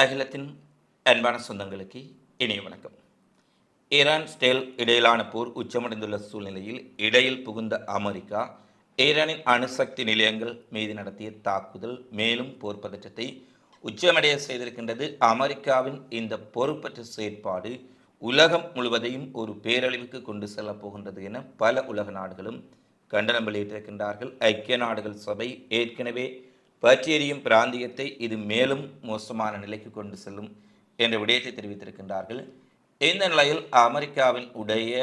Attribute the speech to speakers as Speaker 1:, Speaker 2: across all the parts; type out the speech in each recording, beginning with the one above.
Speaker 1: அகிலத்தின் அன்பான சொந்தங்களுக்கு இனிய வணக்கம். ஈரான் ஸ்டேல் இடையிலான போர் உச்சமடைந்துள்ள சூழ்நிலையில் இடையில் புகுந்த அமெரிக்கா ஈரானின் அணுசக்தி நிலையங்கள் மீது நடத்திய தாக்குதல் மேலும் போர் பதற்றத்தை உச்சமடைய செய்திருக்கின்றது. அமெரிக்காவின் இந்த பொறுப்பற்ற செயற்பாடு உலகம் முழுவதையும் ஒரு பேரழிவுக்கு கொண்டு செல்லப் போகின்றது என பல உலக நாடுகளும் கண்டனம் வெளியிட்டிருக்கின்றார்கள். ஐக்கிய நாடுகள் சபை ஏற்கனவே பற்றியறியும் பிராந்தியத்தை இது மேலும் மோசமான நிலைக்கு கொண்டு செல்லும் என்ற விடயத்தை தெரிவித்திருக்கின்றார்கள். இந்த நிலையில் அமெரிக்காவின் உடைய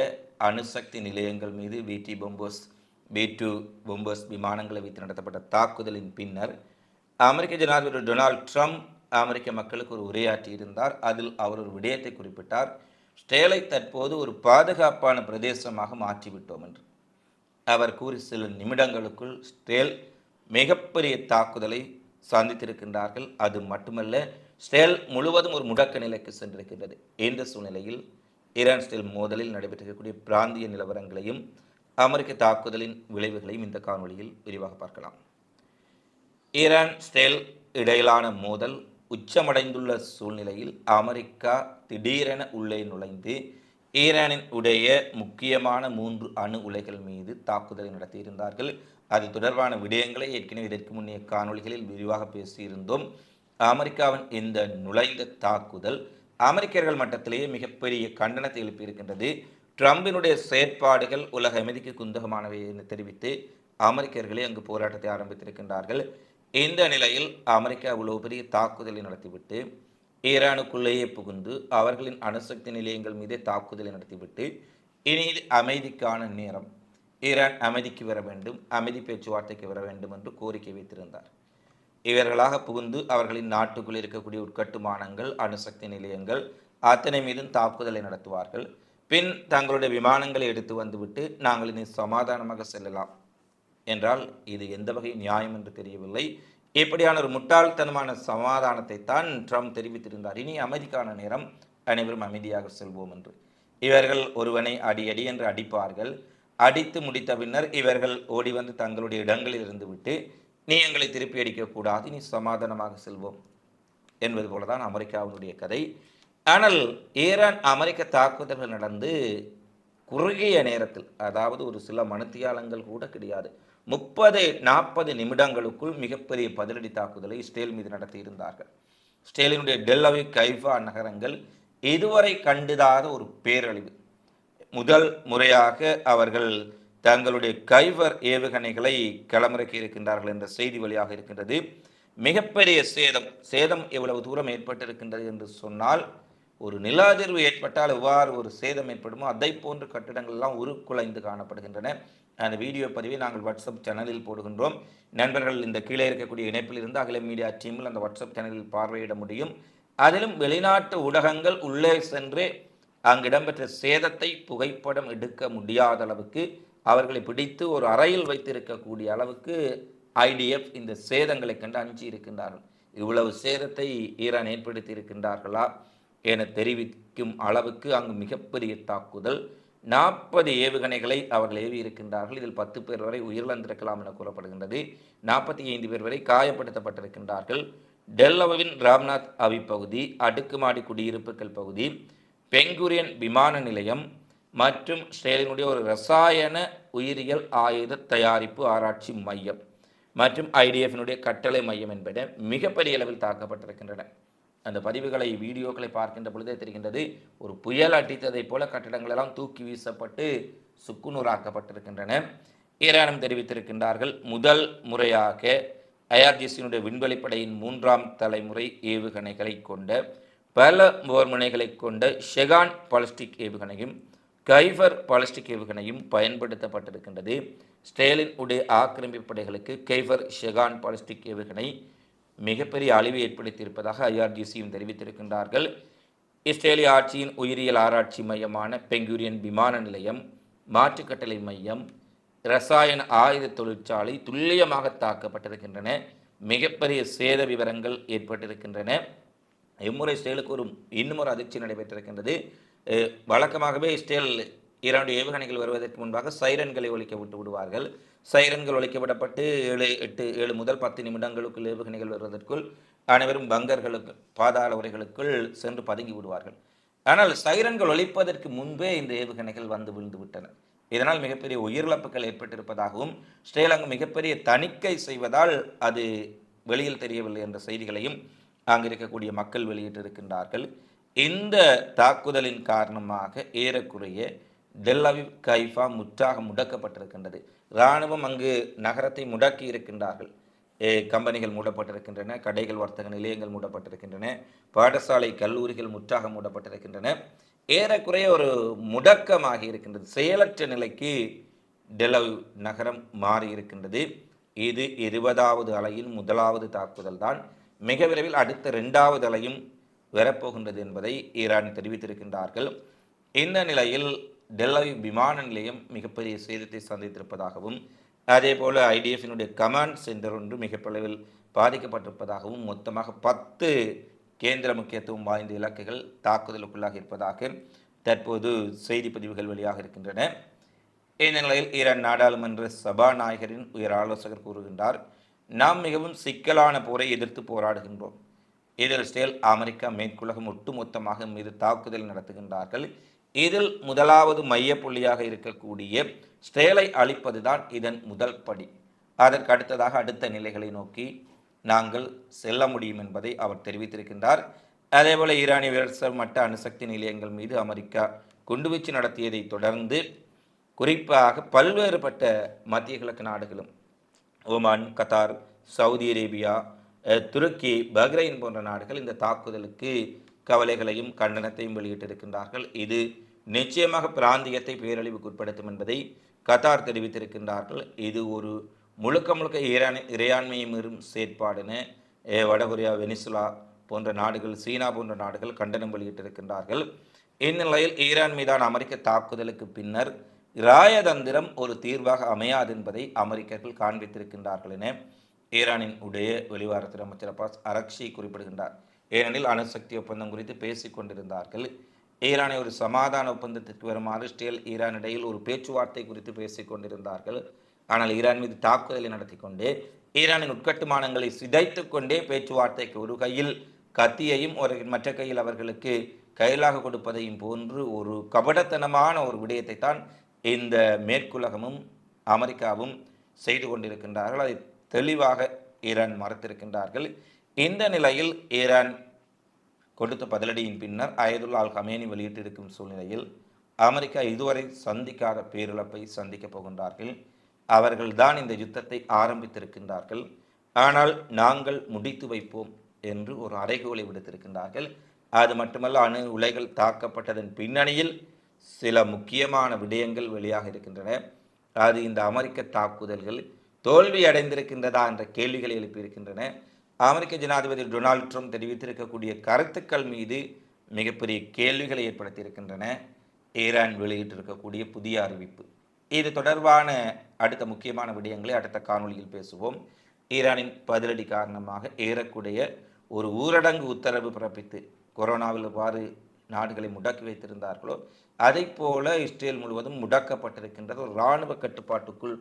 Speaker 1: அணுசக்தி நிலையங்கள் மீது விடி பொம்போஸ் பி டூ பொம்போஸ் விமானங்களை வைத்து நடத்தப்பட்ட தாக்குதலின் பின்னர் அமெரிக்க ஜனாதிபதி டொனால்ட் ட்ரம்ப் அமெரிக்க மக்களுக்கு ஒரு உரையாற்றி இருந்தார். அதில் அவர் ஒரு விடயத்தை குறிப்பிட்டார். ஸ்டேலை தற்போது ஒரு பாதுகாப்பான பிரதேசமாக மாற்றிவிட்டோம் என்று. அவர் கூறி சில நிமிடங்களுக்குள் ஸ்டேல் மிகப்பெரிய தாக்குதலை சந்தித்திருக்கின்றார்கள். அது மட்டுமல்ல ஸ்டேல் முழுவதும் ஒரு முடக்க நிலைக்கு சென்றிருக்கின்றது. இந்த சூழ்நிலையில் ஈரான் ஸ்டேல் மோதலில் நடைபெற்றிருக்கக்கூடிய பிராந்திய நிலவரங்களையும் அமெரிக்க தாக்குதலின் விளைவுகளையும் இந்த காணொளியில் விரிவாக பார்க்கலாம். ஈரான் ஸ்டேல் இடையிலான மோதல் உச்சமடைந்துள்ள சூழ்நிலையில் அமெரிக்கா திடீரென உள்ளே நுழைந்து ஈரானின் உடைய முக்கியமான மூன்று அணு உலைகள் மீது தாக்குதலை நடத்தியிருந்தார்கள். அது தொடர்பான விடயங்களை ஏற்கனவே இதற்கு முன்னைய காணொளிகளில் விரிவாக பேசியிருந்தோம். அமெரிக்காவின் இந்த நுழைந்த தாக்குதல் அமெரிக்கர்கள் மட்டத்திலேயே மிகப்பெரிய கண்டனத்தை எழுப்பியிருக்கின்றது. ட்ரம்பினுடைய செயற்பாடுகள் உலக அமைதிக்கு குந்தகமானவை என தெரிவித்து அமெரிக்கர்களே அங்கு போராட்டத்தை ஆரம்பித்திருக்கின்றார்கள். இந்த நிலையில் அமெரிக்கா இவ்வளவு பெரிய தாக்குதலை நடத்திவிட்டு ஈரானுக்குள்ளேயே புகுந்து அவர்களின் அணுசக்தி நிலையங்கள் மீதே தாக்குதலை நடத்திவிட்டு இனி அமைதிக்கான நேரம். ஈரான் அமைதிக்கு வர வேண்டும் அமைதி பேச்சுவார்த்தைக்கு வர வேண்டும் என்று கோரிக்கை வைத்திருந்தார். இவர்களாக புகுந்து அவர்களின் நாட்டுக்குள் இருக்கக்கூடிய உட்கட்டுமானங்கள் அணுசக்தி நிலையங்கள் அத்தனை மீதும் தாக்குதலை நடத்துவார்கள். பின் தங்களுடைய விமானங்களை எடுத்து வந்துவிட்டு நாங்கள் இனி சமாதானமாக செல்லலாம். என்றால் இது எந்த வகை நியாயம் என்று தெரியவில்லை. இப்படியான ஒரு முட்டாள்தனமான சமாதானத்தை தான் ட்ரம்ப் தெரிவித்திருந்தார். இனி அமைதிக்கான நேரம் அனைவரும் அமைதியாக செல்வோம் என்று. இவர்கள் ஒருவனை அடி அடி என்று அடிப்பார்கள். அடித்து முடித்த பின்னர் இவர்கள் ஓடி வந்து தங்களுடைய இடங்களில் இருந்து விட்டு நீ எங்களை திருப்பி அடிக்கக்கூடாது நீ சமாதானமாக செல்வோம் என்பது போலதான் அமெரிக்காவினுடைய கதை. ஆனால் ஈரான் அமெரிக்க தாக்குதல்கள் நடந்து குறுகிய நேரத்தில் அதாவது ஒரு சில மணித்தியாலங்கள் கூட கிடையாது முப்பது நாற்பது நிமிடங்களுக்குள் மிகப்பெரிய பதிலடி தாக்குதலை இஸ்ரேல் மீது நடத்தியிருந்தார்கள். இஸ்ரேலினுடைய டெல்லவி கைஃபா நகரங்கள் இதுவரை கண்டுதாத ஒரு பேரழிவு. முதல் முறையாக அவர்கள் தங்களுடைய கைவர் ஏவுகணைகளை களமிறக்கி இருக்கின்றார்கள் என்ற செய்தி வழியாக இருக்கின்றது. மிகப்பெரிய சேதம் சேதம் எவ்வளவு தூரம் ஏற்பட்டிருக்கின்றது என்று சொன்னால் ஒரு நில அதிர்வு ஏற்பட்டால் எவ்வாறு ஒரு சேதம் ஏற்படுமோ அதை போன்ற கட்டிடங்கள் எல்லாம் உருக்குலைந்து காணப்படுகின்றன. அந்த வீடியோ பதிவை நாங்கள் வாட்ஸ்அப் சேனலில் போடுகின்றோம். நண்பர்கள் இந்த கீழே இருக்கக்கூடிய இணைப்பில் இருந்து அகில மீடியா டீமில் அந்த வாட்ஸ்அப் சேனலில் பார்வையிட முடியும். அதிலும் வெளிநாட்டு ஊடகங்கள் உள்ளே சென்று அங்கு இடம்பெற்ற சேதத்தை புகைப்படம் எடுக்க முடியாத அளவுக்கு அவர்களை பிடித்து ஒரு அறையில் வைத்திருக்கக்கூடிய அளவுக்கு ஐடிஎஃப் இந்த சேதங்களை கண்டு அஞ்சி இருக்கின்றார்கள். இவ்வளவு சேதத்தை ஈரான் ஏற்படுத்தி இருக்கின்றார்களா என தெரிவிக்கும் அளவுக்கு அங்கு மிகப்பெரிய தாக்குதல். நாற்பது ஏவுகணைகளை அவர்கள் ஏவி இருக்கின்றார்கள். இதில் பத்து பேர் வரை உயிரிழந்திருக்கலாம் என கூறப்படுகின்றது. நாற்பத்தி ஐந்து பேர் வரை காயப்படுத்தப்பட்டிருக்கின்றார்கள். டெல்லவின் ராம்நாத் அவி பகுதி அடுக்குமாடி குடியிருப்புகள் பகுதி பெங்குரியன் விமான நிலையம் மற்றும் ஸ்ரேலினுடைய ஒரு ரசாயன உயிரியல் ஆயுத தயாரிப்பு ஆராய்ச்சி மையம் மற்றும் ஐடிஎஃபினுடைய கட்டளை மையம் என்பன மிகப்பெரிய அளவில் தாக்கப்பட்டிருக்கின்றன. அந்த பதிவுகளை வீடியோக்களை பார்க்கின்ற பொழுதே தெரிகின்றது ஒரு புயல் அடித்ததைப் போல கட்டிடங்கள் எல்லாம் தூக்கி வீசப்பட்டு சுக்குநூறாக்கப்பட்டிருக்கின்றன. ஈரானம் தெரிவித்திருக்கின்றார்கள் முதல் முறையாக ஐஆர்ஜிசியினுடைய விண்வெளிப்படையின் மூன்றாம் தலைமுறை ஏவுகணைகளை கொண்ட பல போர்முனைகளை கொண்ட ஷெகான் பாலிஸ்டிக் ஏவுகணையும் கைஃபர் பாலிஸ்டிக் ஏவுகணையும் பயன்படுத்தப்பட்டிருக்கின்றது. ஸ்டேலின் உடைய ஆக்கிரமிப்பு படைகளுக்கு கைஃபர் ஷெகான் பாலிஸ்டிக் ஏவுகணை மிகப்பெரிய அழிவை ஏற்படுத்தியிருப்பதாக ஐஆர்ஜிசியும் தெரிவித்திருக்கின்றார்கள். இஸ்ரேலிய ஆட்சியின் உயிரியல் ஆராய்ச்சி மையமான பெங்குரியன் விமான நிலையம் மாற்றுக்கட்டளை மையம் ரசாயன ஆயுத தொழிற்சாலை துல்லியமாக தாக்கப்பட்டிருக்கின்றன. மிகப்பெரிய சேத விவரங்கள் ஏற்பட்டிருக்கின்றன. இம்முறை இஸ்ரேலுக்கு ஒரு இன்னும் ஒரு அதிர்ச்சி நடைபெற்றிருக்கின்றது. வழக்கமாகவே இஸ்ரேல் இரண்டு ஏவுகணைகள் வருவதற்கு முன்பாக சைரன்களை ஒழிக்க விட்டு விடுவார்கள். சைரன்கள் ஒழிக்கப்படப்பட்டு விடப்பட்டு ஏழு எட்டு ஏழு முதல் பத்து நிமிடங்களுக்குள் ஏவுகணைகள் வருவதற்குள் அனைவரும் பங்கர்களுக்கு பாதாள உரைகளுக்குள் சென்று பதுங்கி விடுவார்கள். ஆனால் சைரன்கள் ஒழிப்பதற்கு முன்பே இந்த ஏவுகணைகள் வந்து விழுந்து விட்டன. இதனால் மிகப்பெரிய உயிரிழப்புகள் ஏற்பட்டிருப்பதாகவும் ஸ்ரீலங்கா மிகப்பெரிய தணிக்கை செய்வதால் அது வெளியில் தெரியவில்லை என்ற செய்திகளையும் அங்கு இருக்கக்கூடிய மக்கள் வெளியிட்டிருக்கின்றார்கள். இந்த தாக்குதலின் காரணமாக ஏறக்குறைய டெல்லவிவ் கைஃபா முற்றாக முடக்கப்பட்டிருக்கின்றது. இராணுவம் அங்கு நகரத்தை முடக்கி இருக்கின்றார்கள். கம்பெனிகள் மூடப்பட்டிருக்கின்றன கடைகள் வர்த்தக நிலையங்கள் மூடப்பட்டிருக்கின்றன பாடசாலை கல்லூரிகள் முற்றாக மூடப்பட்டிருக்கின்றன. ஏறக்குறைய ஒரு முடக்கமாகி இருக்கின்றது. செயலற்ற நிலைக்கு டெலவ் நகரம் மாறி இருக்கின்றது இது இருபதாவது அலையின் முதலாவது தாக்குதல் தான் மிக விரைவில் அடுத்த இரண்டாவது அலையும் வரப்போகின்றது என்பதை ஈரான் தெரிவித்திருக்கின்றார்கள். இந்த நிலையில் டெல்லவி விமான நிலையம் மிகப்பெரிய சேதத்தை சந்தித்திருப்பதாகவும் அதே போல ஐடிஎஃபினுடைய கமாண்ட் சென்டர் ஒன்று மிகப்பளவில் பாதிக்கப்பட்டிருப்பதாகவும் மொத்தமாக பத்து கேந்திர முக்கியத்துவம் வாய்ந்த இலக்குகள் தாக்குதலுக்குள்ளாக இருப்பதாக தற்போது செய்தி பதிவுகள் வெளியாக இருக்கின்றன. இந்த நிலையில் ஈரான் நாடாளுமன்ற சபாநாயகரின் உயர் ஆலோசகர் கூறுகின்றார். நாம் மிகவும் சிக்கலான போரை எதிர்த்து போராடுகின்றோம். இதில் ஸ்டேல் அமெரிக்கா மேற்குலகம் ஒட்டுமொத்தமாக மீது தாக்குதல் நடத்துகின்றார்கள். இதில் முதலாவது மையப்புள்ளியாக இருக்கக்கூடிய ஸ்டேலை அழிப்பதுதான் இதன் முதல் படி. அதற்கு அடுத்ததாக அடுத்த நிலைகளை நோக்கி நாங்கள் செல்ல முடியும் என்பதை அவர் தெரிவித்திருக்கின்றார். அதேபோல ஈரானிய விரசல் மட்ட அணுசக்தி நிலையங்கள் மீது அமெரிக்கா குண்டுவீச்சு நடத்தியதை தொடர்ந்து குறிப்பாக பல்வேறுபட்ட மத்திய கிழக்கு நாடுகளும் ஓமான் கத்தார் சவுதி அரேபியா துருக்கி பஹ்ரைன் போன்ற நாடுகள் இந்த தாக்குதலுக்கு கவலைகளையும் கண்டனத்தையும் வெளியிட்டிருக்கின்றார்கள். இது நிச்சயமாக பிராந்தியத்தை பேரழிவுக்கு உட்படுத்தும் என்பதை கத்தார் தெரிவித்திருக்கின்றார்கள். இது ஒரு முழுக்க முழுக்க ஈரான் இறையாண்மையை மீறும் செயற்பாடுன்னு வடகொரியா வெனிசுலா போன்ற நாடுகள் சீனா போன்ற நாடுகள் கண்டனம் வெளியிட்டிருக்கின்றார்கள். இந்நிலையில் ஈரான் மீதான அமெரிக்க தாக்குதலுக்கு பின்னர் இராயதந்திரம் ஒரு தீர்வாக அமையாது என்பதை அமெரிக்கர்கள் காண்பித்திருக்கின்றார்கள் என ஈரானின் உடைய வெளிவாரத்துறை அமைச்சர் அப்பாஸ் அரக்ஷி குறிப்பிடுகின்றார். ஏனெனில் அணுசக்தி ஒப்பந்தம் குறித்து பேசிக் கொண்டிருந்தார்கள். ஈரானை ஒரு சமாதான ஒப்பந்தத்திற்கு வருமாறு ஸ்டேல் ஈரான் இடையில் ஒரு பேச்சுவார்த்தை குறித்து பேசிக் கொண்டிருந்தார்கள். ஆனால் ஈரான் மீது தாக்குதலை நடத்தி கொண்டே ஈரானின் உட்கட்டுமானங்களை சிதைத்து கொண்டே பேச்சுவார்த்தைக்கு ஒரு கையில் கத்தியையும் ஒரு மற்ற கையில் அவர்களுக்கு கையிலாக கொடுப்பதையும் போன்று ஒரு கபடத்தனமான ஒரு விடயத்தை தான் இந்த மேற்குலகமும் அமெரிக்காவும் செய்து கொண்டிருக்கின்றார்கள். அதை தெளிவாக ஈரான் மறுத்திருக்கின்றார்கள். இந்த நிலையில் ஈரான் கொடுத்த பதிலடியின் பின்னர் அயதுல்லா அல் ஹமேனி வெளியிட்டிருக்கும் சூழ்நிலையில் அமெரிக்கா இதுவரை சந்திக்காத பேரிழப்பை சந்திக்கப் போகின்றார்கள். அவர்கள்தான் இந்த யுத்தத்தை ஆரம்பித்திருக்கின்றார்கள். ஆனால் நாங்கள் முடித்து வைப்போம் என்று ஒரு அறைகோலை விடுத்திருக்கின்றார்கள். அது மட்டுமல்ல அணு உலைகள் தாக்கப்பட்டதன் பின்னணியில் சில முக்கியமான விடயங்கள் வெளியாக இருக்கின்றன. அது இந்த அமெரிக்க தாக்குதல்கள் தோல்வி அடைந்திருக்கின்றதா என்ற கேள்விகளை எழுப்பியிருக்கின்றன. அமெரிக்க ஜனாதிபதி டொனால்ட் ட்ரம்ப் தெரிவித்திருக்கக்கூடிய கருத்துக்கள் மீது மிகப்பெரிய கேள்விகளை ஏற்படுத்தியிருக்கின்றன. ஈரான் வெளியிட்டிருக்கக்கூடிய புதிய அறிவிப்பு. இது தொடர்பான அடுத்த முக்கியமான விடயங்களை அடுத்த காணொளியில் பேசுவோம். ஈரானின் பதிலடி காரணமாக ஏறக்கூடிய ஒரு ஊரடங்கு உத்தரவு பிறப்பித்து கொரோனாவில் எவ்வாறு நாடுகளை முடக்கி வைத்திருந்தார்களோ அதைப் போல இஸ்ரேல் முழுவதும் முடக்கப்பட்டிருக்கின்றது. ஒரு இராணுவ கட்டுப்பாட்டுக்குள்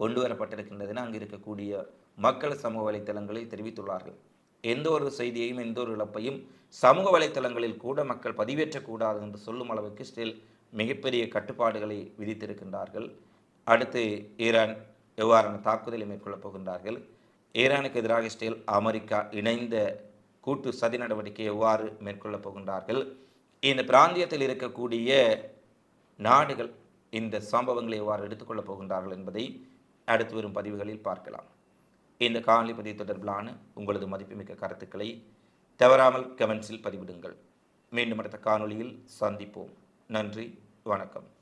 Speaker 1: கொண்டு வரப்பட்டிருக்கின்றதுன்னு அங்கு இருக்கக்கூடிய மக்கள் சமூக வலைத்தளங்களில் தெரிவித்துள்ளார்கள். எந்த ஒரு செய்தியையும் எந்த ஒரு இழப்பையும் சமூக வலைத்தளங்களில் கூட மக்கள் பதிவேற்றக்கூடாது என்று சொல்லும் அளவுக்கு இஸ்ரேல் மிகப்பெரிய கட்டுப்பாடுகளை விதித்திருக்கின்றார்கள். அடுத்து ஈரான் எவ்வாறான தாக்குதலை மேற்கொள்ளப் போகின்றார்கள்? ஈரானுக்கு எதிராக இஸ்ரேல் அமெரிக்கா இணைந்த கூட்டு சதி நடவடிக்கை எவ்வாறு மேற்கொள்ளப் போகின்றார்கள்? இந்த பிராந்தியத்தில் இருக்கக்கூடிய நாடுகள் இந்த சம்பவங்களை எவ்வாறு எடுத்துக்கொள்ளப் போகின்றார்கள் என்பதை அடுத்து வரும் பதிவுகளில் பார்க்கலாம். இந்த காணொலி பதிவு தொடர்பிலான உங்களது மதிப்புமிக்க கருத்துக்களை தவறாமல் கமெண்ட்ஸில் பதிவிடுங்கள். மீண்டும் அடுத்த காணொளியில் சந்திப்போம். நன்றி வணக்கம்.